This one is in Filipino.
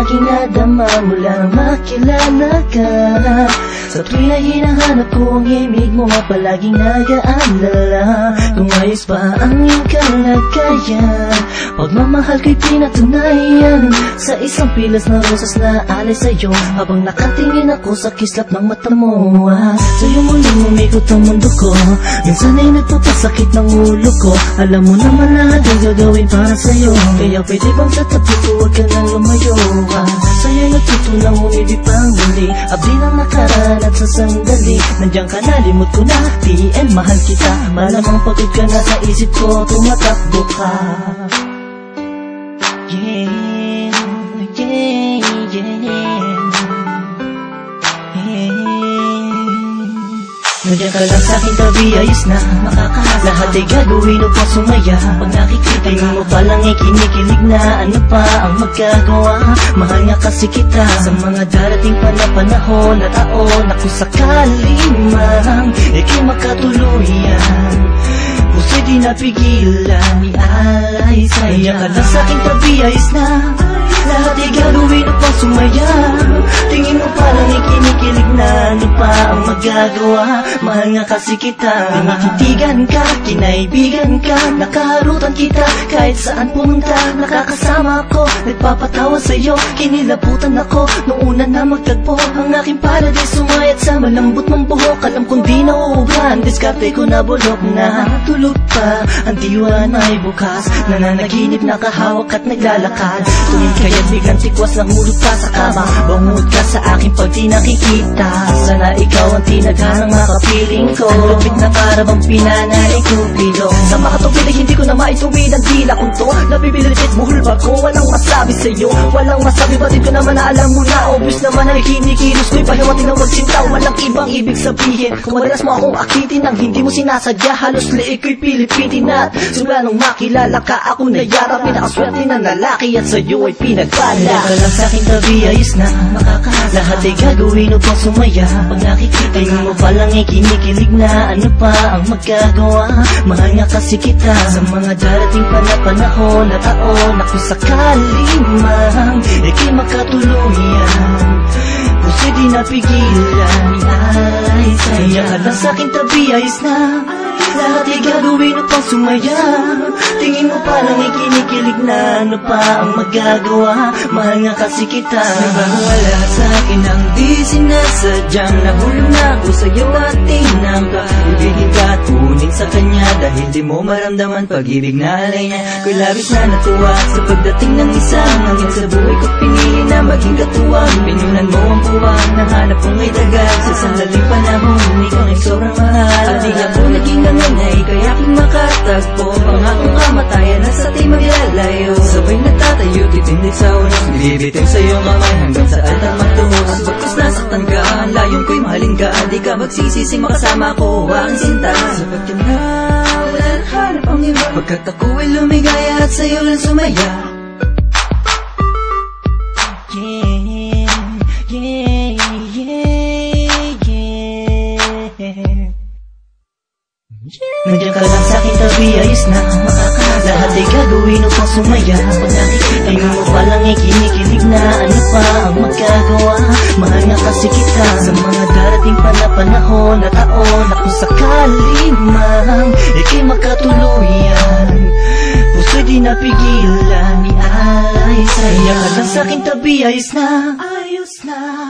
aking nadama mula makilala ka. Sa tuwing na hinahanap ko ang himig mo Palaging nag-aalala. Kung ayos pa ang iyong kalagayan Pagmamahal ko'y pinatunayan Sa isang pilas na rosas na alay sa'yo Habang nakatingin ako sa kislap ng mata mo Sa'yo muling umikot ang mundo ko. Minsan ay nagpapasakit ng ulo ko. Alam mo naman lahat ay gagawin para sa'yo. Kaya pwede bang sa tabi ko huwag ka nang lumayo Sa'yo'y natutunang umibig pang muli Abdi ng nakaraan at sa sandali. Nandiyan ka na, ko na. TN, mahal kita. Malamang pagod ka na sa isip ko Tumatakbo ka Yeah, yeah, yeah Nandiyan ka lang sa'king tabi, ayos na Makakalas Lahat ay gagawin upang sumaya. Pag nakikita mo pa lang ay kinikilig na Ano pa ang magagawa. Mahal nga kasi kita Sa mga darating pa na panahon At taon. Na kung sakali man Ika'y makatuluyan di napigilan. Ialay sa'yo Nandiyan ka lang sa'king tabi, ayos na. Lahat ay gagawin upang sumaya. Tingin mo parang ikinikilig na. Ano pa ang magagawa Mahal nga kasi kita. Tinititigan ka, kinaibigan ka Nakaharutan kita. Kahit saan pumunta Nakakasama ako, nagpapatawa sa'yo Kinilabutan ako. Noong una na magtagpo Ang aking paradise sumayat sa malambot mong buhok. Alam kong di nauubran, diskarte ko na bulok na Tulog pa, ang diwa na ay bukas Nananaginip nakahawak at naglalakad. Tuwing kaya't biglang tikwas ng hulog ka sa kama. Bangod ka sa akin pag di nakikita Sana ikaw ang tinaghanang makapiling ko Ang lupit na para bang pinanaling kupido Sa makatupid ay hindi ko na maituwid ang dila kong to. Nabibilitit buhol ba ko? Walang masabi sa'yo. Walang masabi batid ko naman na alam mo na? Obvious naman ay kinikilos ko'y pahiwating ng magsinta Walang ibang ibig sabihin. Kung madalas mo akong akitin Nang hindi mo sinasadya Halos liig ko'y pilipitin at Simula nung makilala ka. Ako na yara Pinakaswerte ng lalaki At sa'yo ay pinagpala. Hindi ka lang sa'king tabi Ayos na Makakalas Lahat ay gagawin upang sumaya. Pag nakikita mo pa lang ay kinikilig na Ano pa ang magagawa? Mahal nga kasi kita Sa mga darating pa na panahon At taon. Kung sakali man Ika'y makatuluyan. Puso'y di napigilan. Ialay sa'yo Nandiyan ka lang sa'king tabi Ayos na. Lahat ay gagawin upang sumaya Tingin mo parang ikinikilig na Ano pa ang magagawa? Mahal nga kasi kita. Nagwawala sa akin ang di sinasadyang Nahulog na ako sa'yo at tinangka Ibigin ka at kunin sa kanya Dahil di mo maramdaman pag-ibig na alay niya. Ko'y labis na natuwa sa pagdating ng isang Hanggang sa buhay ko pinili na maging katuwang. Pinunan mo ang puwang Nahanap kong may dagat Sa sandaling panahon Nagtatayo Titindig sa unos Nilibitaw sa iyong kamay Hanggang sa altar magtuhos Bagkus nasaktan ka Ang layong ko'y mahalin ka Di ka magsisisi makasama ko Ang sinta. Sapat ka na Wala nang hanap ang iba. Pagkat ako'y lumigaya At sa'yo lang sumaya. Yeah, yeah, yeah, yeah Nandiyan ka lang sa'king tabi, ayos na Lahat ay gagawin upang sumaya Pag nakikita mo pa lang ay kinikilig na Ano pa ang magagawa. Mahal nga kasi kita Sa mga darating pa na panahon At taon. Na kung sakali man Ika'y makatuluyan. Puso'y di napigilan Ialay sa'yo Nandiyan ka lang tabi, ayos na. Ayos na